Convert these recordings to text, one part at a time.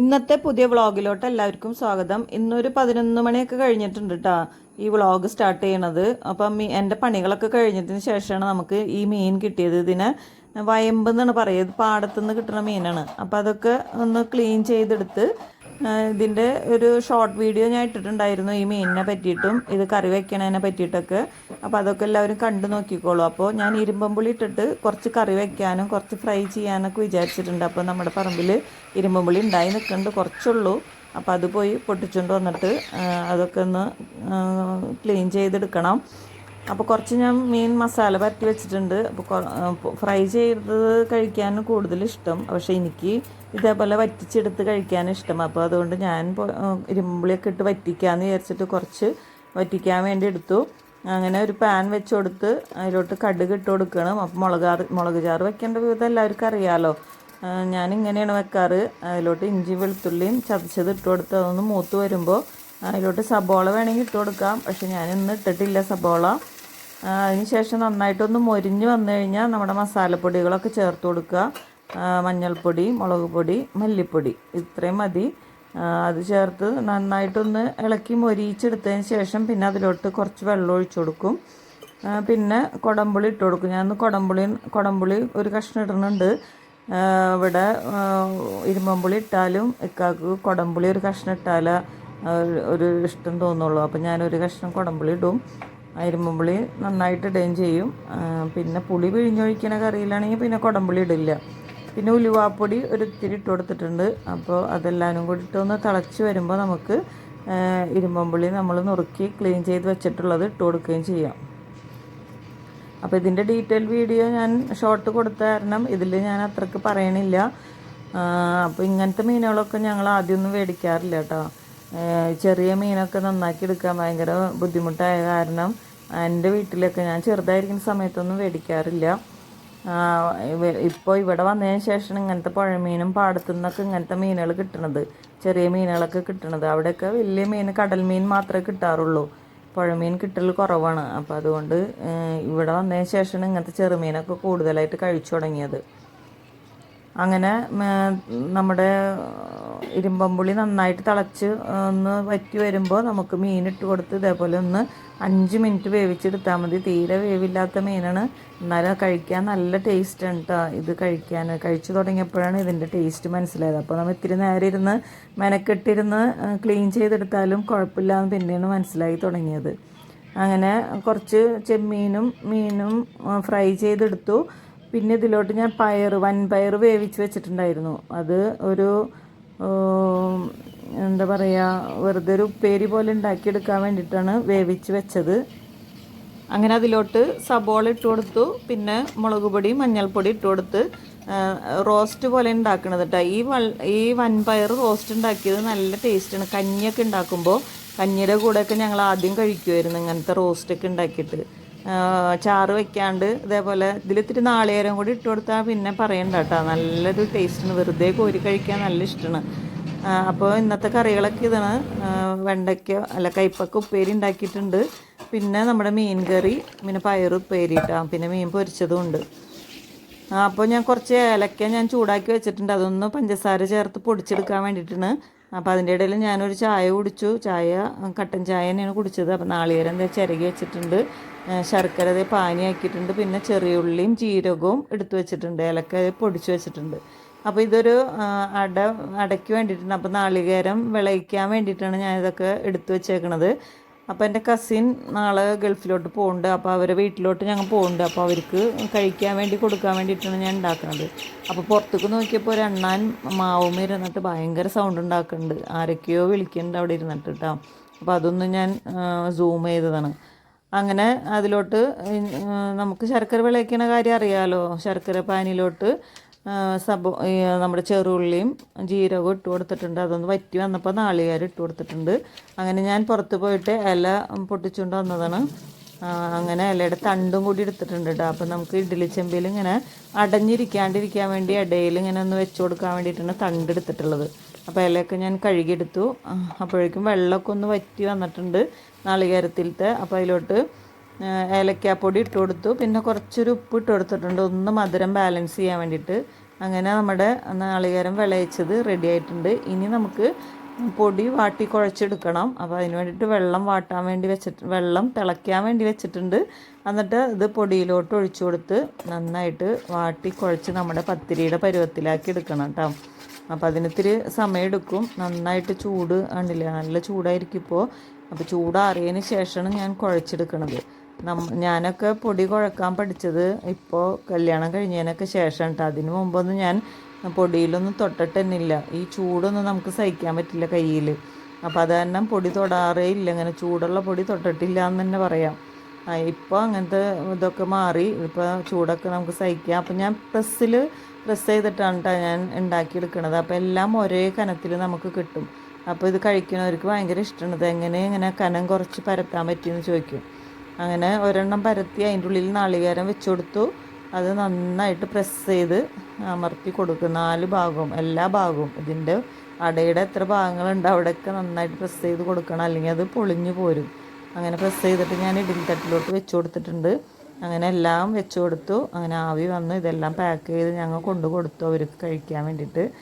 ഇന്നത്തെ പുതിയ വ്ളോഗിലോട്ട് എല്ലാവർക്കും സ്വാഗതം. ഇന്നൊരു പതിനൊന്ന് മണിയൊക്കെ കഴിഞ്ഞിട്ടുണ്ട് കേട്ടോ ഈ വ്ളോഗ് സ്റ്റാർട്ട് ചെയ്യണത്. അപ്പം എന്റെ പണികളൊക്കെ കഴിഞ്ഞതിന് ശേഷമാണ് നമുക്ക് ഈ മീൻ കിട്ടിയത്. ഇതിനെ വയമ്പ് എന്നാണ് ഇത് പാടത്തുനിന്ന് കിട്ടുന്ന മീനാണ്. അപ്പം അതൊക്കെ ഒന്ന് ക്ലീൻ ചെയ്തെടുത്ത് ഇതിന്റെ ഒരു ഷോർട്ട് വീഡിയോ ഞാൻ ഇട്ടിട്ടുണ്ടായിരുന്നു. ഈ മീനിനെ പറ്റിയിട്ടും ഇത് കറി വയ്ക്കണതിനെ പറ്റിയിട്ടൊക്കെ. അപ്പോൾ അതൊക്കെ എല്ലാവരും കണ്ടു നോക്കിക്കോളൂ. അപ്പോൾ ഞാൻ ഇരുമ്പമ്പുളി ഇട്ടിട്ട് കുറച്ച് കറി വയ്ക്കാനും കുറച്ച് ഫ്രൈ ചെയ്യാനൊക്കെ വിചാരിച്ചിട്ടുണ്ട്. അപ്പോൾ നമ്മുടെ പറമ്പിൽ ഇരുമ്പമ്പുളി ഉണ്ടായി നിൽക്കുന്നുണ്ട് കുറച്ചുള്ളൂ. അപ്പോൾ അത് പോയി പൊട്ടിച്ചുകൊണ്ട് വന്നിട്ട് അതൊക്കെ ഒന്ന് ക്ലീൻ ചെയ്തെടുക്കണം. അപ്പോൾ കുറച്ച് ഞാൻ മീൻ മസാല പരട്ടി വെച്ചിട്ടുണ്ട്. അപ്പോൾ ഫ്രൈ ചെയ്തത് കഴിക്കാൻ കൂടുതൽ ഇഷ്ടം. പക്ഷേ എനിക്ക് ഇതേപോലെ വറ്റിച്ചെടുത്ത് കഴിക്കാൻ ഇഷ്ടം. അപ്പോൾ അതുകൊണ്ട് ഞാൻ ഇരുമ്പുളിയൊക്കെ ഇട്ട് വറ്റിക്കാമെന്ന് വിചാരിച്ചിട്ട് കുറച്ച് വറ്റിക്കാൻ വേണ്ടി എടുത്തു. അങ്ങനെ ഒരു പാൻ വെച്ച് കൊടുത്ത് അതിലോട്ട് കടുക് ഇട്ട് കൊടുക്കണം. അപ്പോൾ മുളക് മുളക് ചാറ് വെക്കേണ്ട വിധം എല്ലാവർക്കും അറിയാമല്ലോ ഞാൻ ഇങ്ങനെയാണ് വെക്കാറ്. അതിലോട്ട് ഇഞ്ചി വെളുത്തുള്ളിയും ചതച്ചത് ഇട്ട് കൊടുത്ത് അതൊന്ന് മൂത്ത് വരുമ്പോൾ അതിലോട്ട് സബോള വേണമെങ്കിൽ ഇട്ട് കൊടുക്കാം. പക്ഷേ ഞാൻ ഇന്ന് ഇട്ടിട്ടില്ല സബോള. അതിനുശേഷം നന്നായിട്ടൊന്ന് മൊരിഞ്ഞ് വന്നു കഴിഞ്ഞാൽ നമ്മുടെ മസാലപ്പൊടികളൊക്കെ ചേർത്ത് കൊടുക്കുക. മഞ്ഞൾപ്പൊടി മുളക് പൊടി മല്ലിപ്പൊടി. ഇത്രയും മതി. അത് ചേർത്ത് നന്നായിട്ടൊന്ന് ഇളക്കി മൊരിയിച്ചെടുത്തതിന് ശേഷം പിന്നെ അതിലോട്ട് കുറച്ച് വെള്ളം ഒഴിച്ചു കൊടുക്കും. പിന്നെ കുടംപുളി ഇട്ട് കൊടുക്കും. ഞാൻ കുടംപുളി കുടംപുളി ഒരു കഷ്ണം ഇടുന്നുണ്ട് ഇവിടെ ആ, ഇരുമ്പമ്പുളി ഇട്ടാലും ഇക്കാക്ക് കുടംപുളി ഒരു കഷ്ണം ഇട്ടാൽ ഒരു ഇഷ്ടം തോന്നുള്ളൂ. അപ്പം ഞാനൊരു കഷ്ണം കുടംപുളി ഇടും. ആ ഇരുമ്പുളി നന്നായിട്ട് ഇടുകയും ചെയ്യും. പിന്നെ പുളി പിഴിഞ്ഞൊഴിക്കണ കറിയിലാണെങ്കിൽ പിന്നെ കുടംപുളി ഇടില്ല. പിന്നെ ഉലുവാപ്പൊടി ഒരു ഇത്തിരി ഇട്ട് കൊടുത്തിട്ടുണ്ട്. അപ്പോൾ അതെല്ലാവരും കൂടി ഇട്ടൊന്ന് തിളച്ച് വരുമ്പോൾ നമുക്ക് ഇരുമ്പമ്പുളി നമ്മൾ നുറുക്കി ക്ലീൻ ചെയ്ത് വെച്ചിട്ടുള്ളത് ഇട്ട് കൊടുക്കുകയും ചെയ്യാം. അപ്പോൾ ഇതിന്റെ ഡീറ്റെയിൽ വീഡിയോ ഞാൻ ഷോർട്ട് കൊടുത്ത കാരണം ഇതിൽ ഞാൻ അത്രയ്ക്ക് പറയണില്ല. അപ്പോൾ ഇങ്ങനത്തെ മീനുകളൊക്കെ ഞങ്ങൾ ആദ്യമൊന്നും മേടിക്കാറില്ല കേട്ടോ. ചെറിയ മീനൊക്കെ നന്നാക്കി എടുക്കാൻ ഭയങ്കര ബുദ്ധിമുട്ടായ കാരണം എന്റെ വീട്ടിലൊക്കെ ഞാൻ ചെറുതായിരിക്കുന്ന സമയത്തൊന്നും മേടിക്കാറില്ല ഇപ്പോൾ ഇവിടെ വന്നതിന് ശേഷം ഇങ്ങനത്തെ പുഴമീനും പാടത്തു നിന്നൊക്കെ ഇങ്ങനത്തെ മീനുകൾ കിട്ടണത്. ചെറിയ മീനുകളൊക്കെ കിട്ടണത്. അവിടെയൊക്കെ വലിയ മീൻ കടൽ മീൻ മാത്രമേ കിട്ടാറുള്ളൂ. പുഴമീൻ കിട്ടൽ കുറവാണ്. അപ്പോൾ അതുകൊണ്ട് ഇവിടെ വന്നതിന് ശേഷം ഇങ്ങനത്തെ ചെറുമീനൊക്കെ കൂടുതലായിട്ട് കഴിച്ചു തുടങ്ങിയത്. അങ്ങനെ നമ്മുടെ ഇരുമ്പമ്പുളി നന്നായിട്ട് തിളച്ച് ഒന്ന് വറ്റി വരുമ്പോൾ നമുക്ക് മീൻ ഇട്ട് കൊടുത്ത് ഇതേപോലെ ഒന്ന് അഞ്ച് മിനിറ്റ് വേവിച്ചെടുത്താൽ മതി. തീരെ വേവില്ലാത്ത മീനാണ്. എന്നാലും കഴിക്കാൻ നല്ല ടേസ്റ്റ് ആണ് കേട്ടോ ഇത് കഴിക്കാൻ. കഴിച്ചു തുടങ്ങിയപ്പോഴാണ് ഇതിന്റെ ടേസ്റ്റ് മനസ്സിലായത്. അപ്പോൾ നമ്മൾ ഇത്തിരി നേരം ഇരുന്ന് മെനക്കെട്ടിരുന്ന് ക്ലീൻ ചെയ്തെടുത്താലും കുഴപ്പമില്ല എന്ന് പിന്നെയാണ് മനസ്സിലായി തുടങ്ങിയത്. അങ്ങനെ കുറച്ച് ചെമ്മീനും മീനും ഫ്രൈ ചെയ്തെടുത്തു. പിന്നെ ഇതിലോട്ട് ഞാൻ പയർ വൻപയർ വേവിച്ച് വെച്ചിട്ടുണ്ടായിരുന്നു. അത് ഒരു എന്താ പറയുക വെറുതെ ഒരു ഉപ്പേരി പോലെ ഉണ്ടാക്കിയെടുക്കാൻ വേണ്ടിയിട്ടാണ് വേവിച്ച് വെച്ചത്. അങ്ങനെ അതിലോട്ട് സബോള ഇട്ട് കൊടുത്തു പിന്നെ മുളക് പൊടി മഞ്ഞൾപ്പൊടി ഇട്ട് കൊടുത്ത് റോസ്റ്റ് പോലെ ഉണ്ടാക്കണത് കേട്ടോ ഈ വൾ ഈ വൻപയർ റോസ്റ്റ് ഉണ്ടാക്കിയത് നല്ല ടേസ്റ്റാണ് കഞ്ഞിയൊക്കെ ഉണ്ടാക്കുമ്പോൾ കഞ്ഞിയുടെ കൂടെയൊക്കെ ഞങ്ങൾ ആദ്യം കഴിക്കുമായിരുന്നു ഇങ്ങനത്തെ റോസ്റ്റൊക്കെ ഉണ്ടാക്കിയിട്ട്. ചാറ് വെക്കാണ്ട് ഇതേപോലെ ഇതിലിത്തിരി നാളികേരം കൂടി ഇട്ട് കൊടുത്താൽ പിന്നെ പറയണ്ട കേട്ടോ. നല്ലൊരു ടേസ്റ്റാണ് വെറുതെ കോരി കഴിക്കാൻ നല്ല ഇഷ്ടമാണ്. അപ്പോൾ ഇന്നത്തെ കറികളൊക്കെ ഇതാണ്. വെണ്ടയ്ക്ക അല്ല കയ്പക്ക ഉപ്പേരി ഉണ്ടാക്കിയിട്ടുണ്ട്. പിന്നെ നമ്മുടെ മീൻ കറി പിന്നെ പയർ ഉപ്പേരി ഇട്ടാ പിന്നെ മീൻ പൊരിച്ചതും ഉണ്ട്. അപ്പോൾ ഞാൻ കുറച്ച് ഏലക്ക ഞാൻ ചൂടാക്കി വെച്ചിട്ടുണ്ട്. അതൊന്ന് പഞ്ചസാര ചേർത്ത് പൊടിച്ചെടുക്കാൻ വേണ്ടിയിട്ടാണ്. അപ്പോൾ അതിന്റെ ഇടയിൽ ഞാനൊരു ചായ കുടിച്ചു. ചായ കട്ടൻ ചായ തന്നെയാണ് കുടിച്ചത്. അപ്പോൾ നാളികേരം ദേ ചിരകി വെച്ചിട്ടുണ്ട്. ശർക്കര ദേ പാനിയാക്കിയിട്ടുണ്ട് പിന്നെ ചെറിയുള്ളിയും ജീരകവും എടുത്തു വെച്ചിട്ടുണ്ട്. ഏലക്ക ദേ പൊടിച്ചു വെച്ചിട്ടുണ്ട്. അപ്പോൾ ഇതൊരു അട അടയ്ക്ക് വേണ്ടിയിട്ടാണ്. അപ്പോൾ നാളികേരം വിളയിക്കാൻ വേണ്ടിയിട്ടാണ് ഞാൻ ഇതൊക്കെ എടുത്തു വെച്ചേക്കണത്. അപ്പോൾ എന്റെ കസിൻ നാളെ ഗൾഫിലോട്ട് പോകുന്നുണ്ട് അപ്പോൾ അവരെ വീട്ടിലോട്ട് ഞങ്ങൾ പോകുന്നുണ്ട് അപ്പോൾ അവർക്ക് കഴിക്കാൻ വേണ്ടി കൊടുക്കാൻ വേണ്ടിയിട്ടാണ് ഞാൻ ഉണ്ടാക്കുന്നത് അപ്പോൾ പുറത്തേക്ക് നോക്കിയപ്പോൾ ഒരു എണ്ണാൻ മാവും ഇരുന്നിട്ട് ഭയങ്കര സൗണ്ട് ഉണ്ടാക്കുന്നുണ്ട് ആരൊക്കെയോ വിളിക്കുന്നുണ്ട് അവിടെ ഇരുന്നിട്ട് കേട്ടോ അപ്പോൾ അതൊന്നും ഞാൻ സൂം ചെയ്തതാണ്. അങ്ങനെ അതിലോട്ട് നമുക്ക് ശർക്കര വിളയിക്കുന്ന കാര്യം അറിയാമല്ലോ ശർക്കര പാനിലോട്ട് സബോ നമ്മുടെ ചെറുള്ളിയും ജീരകവും ഇട്ട് കൊടുത്തിട്ടുണ്ട്. അതൊന്ന് വറ്റി വന്നപ്പോൾ നാളികേരം ഇട്ട് കൊടുത്തിട്ടുണ്ട്. അങ്ങനെ ഞാൻ പുറത്ത് പോയിട്ട് ഇല പൊട്ടിച്ചുകൊണ്ട് വന്നതാണ്. അങ്ങനെ ഇലയുടെ തണ്ടും കൂടി എടുത്തിട്ടുണ്ട് കേട്ടോ അപ്പോൾ നമുക്ക് ഇഡ്ഡലി ചെമ്പിൽ ഇങ്ങനെ അടഞ്ഞിരിക്കാണ്ടിരിക്കാൻ വേണ്ടി ഇടയിൽ ഇങ്ങനെ ഒന്ന് വെച്ച് കൊടുക്കാൻ വേണ്ടിയിട്ടാണ് തണ്ട് എടുത്തിട്ടുള്ളത്. അപ്പോൾ ഇലയൊക്കെ ഞാൻ കഴുകിയെടുത്തു. അപ്പോഴേക്കും വെള്ളമൊക്കെ ഒന്ന് വറ്റി വന്നിട്ടുണ്ട് നാളികേരത്തിലത്തെ. അപ്പോൾ അതിലോട്ട് ഏലക്കാപ്പൊടി ഇട്ട് കൊടുത്തു. പിന്നെ കുറച്ചൊരു ഉപ്പ് ഇട്ട് കൊടുത്തിട്ടുണ്ട്. ഒന്ന് മധുരം ബാലൻസ് ചെയ്യാൻ വേണ്ടിയിട്ട്. അങ്ങനെ നമ്മുടെ നാളികേരം വിളയിച്ചത് റെഡി ആയിട്ടുണ്ട്. ഇനി നമുക്ക് പൊടി വാട്ടി കുഴച്ചെടുക്കണം. അപ്പോൾ അതിന് വേണ്ടിയിട്ട് വെള്ളം വാട്ടാൻ വേണ്ടി വെച്ചിട്ട് വെള്ളം തിളയ്ക്കാൻ വേണ്ടി വെച്ചിട്ടുണ്ട്. എന്നിട്ട് ഇത് പൊടിയിലോട്ട് ഒഴിച്ചു കൊടുത്ത് നന്നായിട്ട് വാട്ടി കുഴച്ച് നമ്മുടെ പത്തിരിയുടെ പരുവത്തിലാക്കി എടുക്കണം കേട്ടോ. അപ്പോൾ അതിനിത്തിരി സമയം എടുക്കും. നന്നായിട്ട് ചൂട് കണ്ടില്ല? നല്ല ചൂടായിരിക്കും ഇപ്പോൾ അപ്പോൾ ചൂടാറിയതിന് ശേഷമാണ് ഞാൻ കുഴച്ചെടുക്കണത്. ഞാനൊക്കെ പൊടി കുഴക്കാൻ പഠിച്ചത് ഇപ്പോൾ കല്യാണം കഴിഞ്ഞതിനൊക്കെ ശേഷം കേട്ടോ അതിന് മുമ്പൊന്നും ഞാൻ പൊടിയിലൊന്നും തൊട്ടിട്ട് തന്നെയില്ല ഈ ചൂടൊന്നും നമുക്ക് സഹിക്കാൻ പറ്റില്ല കയ്യിൽ അപ്പോൾ അത് കാരണം പൊടി തൊടാറേ ഇല്ല. ഇങ്ങനെ ചൂടുള്ള പൊടി തൊട്ടിട്ടില്ല എന്ന് തന്നെ പറയാം. ഇപ്പോൾ അങ്ങനത്തെ ഇതൊക്കെ മാറി. ഇപ്പോൾ ചൂടൊക്കെ നമുക്ക് സഹിക്കാം. അപ്പോൾ ഞാൻ പ്രസ്സിൽ പ്രസ് ചെയ്തിട്ടാണ് കേട്ടോ ഞാൻ ഉണ്ടാക്കിയെടുക്കണത്. അപ്പോൾ എല്ലാം ഒരേ കനത്തിൽ നമുക്ക് കിട്ടും. അപ്പോൾ ഇത് കഴിക്കുന്നവർക്ക് ഭയങ്കര ഇഷ്ടമാണ് എങ്ങനെ ഇങ്ങനെ കനം കുറച്ച് പരത്താൻ പറ്റിയെന്ന് ചോദിക്കും. അങ്ങനെ ഒരെണ്ണം പരത്തി അതിന്റെ ഉള്ളിൽ നാളികേരം വെച്ച് കൊടുത്തു. അത് നന്നായിട്ട് പ്രസ് ചെയ്ത് അമർത്തി കൊടുക്കും. നാല് ഭാഗവും എല്ലാ ഭാഗവും. ഇതിന്റെ അടയുടെ എത്ര ഭാഗങ്ങളുണ്ട് അവിടെയൊക്കെ നന്നായിട്ട് പ്രസ് ചെയ്ത് കൊടുക്കണം. അല്ലെങ്കിൽ അത് പൊളിഞ്ഞു പോരും. അങ്ങനെ പ്രസ് ചെയ്തിട്ട് ഞാൻ ഇഡ്ഡലി തട്ടിലോട്ട് വെച്ച് കൊടുത്തിട്ടുണ്ട്. അങ്ങനെ എല്ലാം വെച്ച് കൊടുത്തു. അങ്ങനെ ആവി വന്നു. ഇതെല്ലാം പാക്ക് ചെയ്ത് ഞങ്ങൾ കൊണ്ടു കൊടുത്തു അവർക്ക് കഴിക്കാൻ വേണ്ടിയിട്ട്.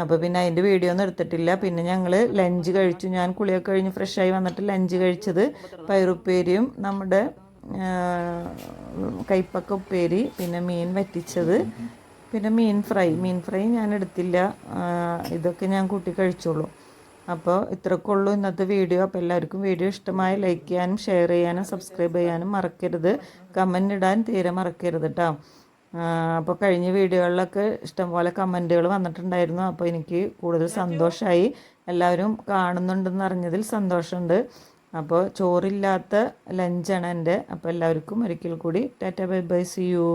അപ്പോൾ പിന്നെ അതിന്റെ വീഡിയോ ഒന്നും എടുത്തിട്ടില്ല. പിന്നെ ഞങ്ങൾ ലഞ്ച് കഴിച്ചു. ഞാൻ കുളിയൊക്കെ കഴിഞ്ഞ് ഫ്രഷായി വന്നിട്ട് ലഞ്ച് കഴിച്ചത് പയറുപ്പേരിയും നമ്മുടെ കൈപ്പക്ക ഉപ്പേരി പിന്നെ മീൻ വറ്റിച്ചത്. പിന്നെ മീൻ ഫ്രൈ. മീൻ ഫ്രൈ ഞാൻ എടുത്തില്ല. ഇതൊക്കെ ഞാൻ കൂട്ടി കഴിച്ചോളൂ. അപ്പോൾ ഇത്രയൊക്കെ ഉള്ളൂ ഇന്നത്തെ വീഡിയോ അപ്പോൾ എല്ലാവർക്കും വീഡിയോ ഇഷ്ടമായി ലൈക്ക് ചെയ്യാനും ഷെയർ ചെയ്യാനും സബ്സ്ക്രൈബ് ചെയ്യാനും മറക്കരുത്. കമന്റ് ഇടാൻ തീരെ മറക്കരുത് കേട്ടോ അപ്പോൾ കഴിഞ്ഞ വീഡിയോകളിലൊക്കെ ഇഷ്ടംപോലെ കമന്റുകൾ വന്നിട്ടുണ്ടായിരുന്നു. അപ്പോൾ എനിക്ക് കൂടുതൽ സന്തോഷമായി എല്ലാവരും കാണുന്നുണ്ടെന്ന് അറിഞ്ഞതിൽ സന്തോഷമുണ്ട്. അപ്പോൾ ചോറില്ലാത്ത ലഞ്ചാണ് എന്റെ. അപ്പോൾ എല്ലാവർക്കും ഒരിക്കൽ കൂടി tata bye bye see you